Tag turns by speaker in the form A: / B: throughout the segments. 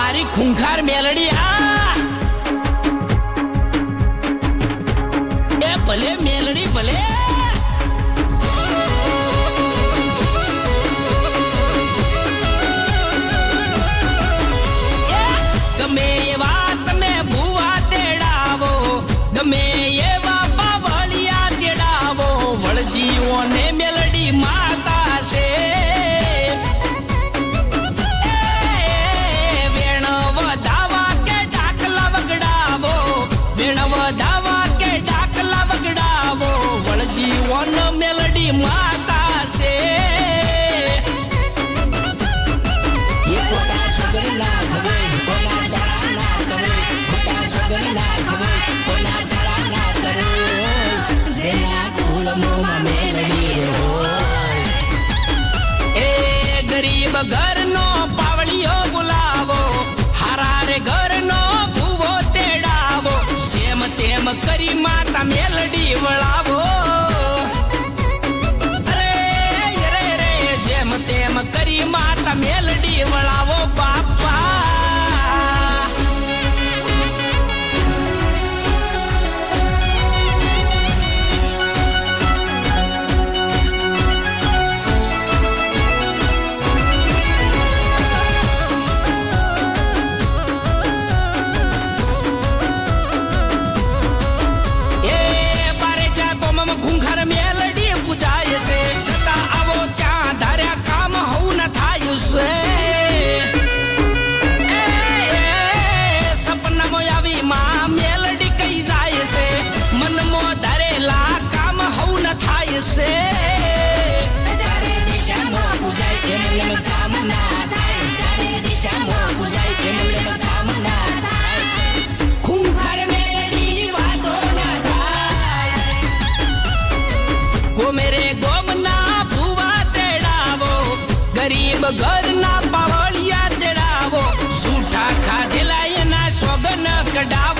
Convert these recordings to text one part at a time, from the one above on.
A: મારી ખૂંખાર મેલડી, આ! એ ભલે મેલડી, ભલે! ગમે એવા તમે ભૂવા તેડાવો, ગમે એવા મેલડી માતા છે.
B: એ
A: ગરીબ ઘરનો પાવડીઓ બોલાવો હરારે ઘરનો ભૂવો તેડાવો સેમ તેમ કરી માતા મેલડી વળાવો. மேலடி இவளா மக்கடா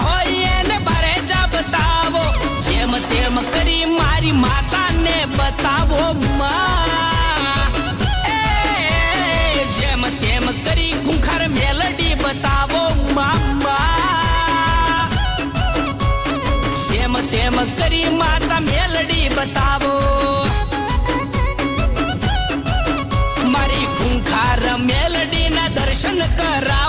A: કરી માતા મેલડી બતાવો. મારી ખૂંખાર મેલડી ના દર્શન કરા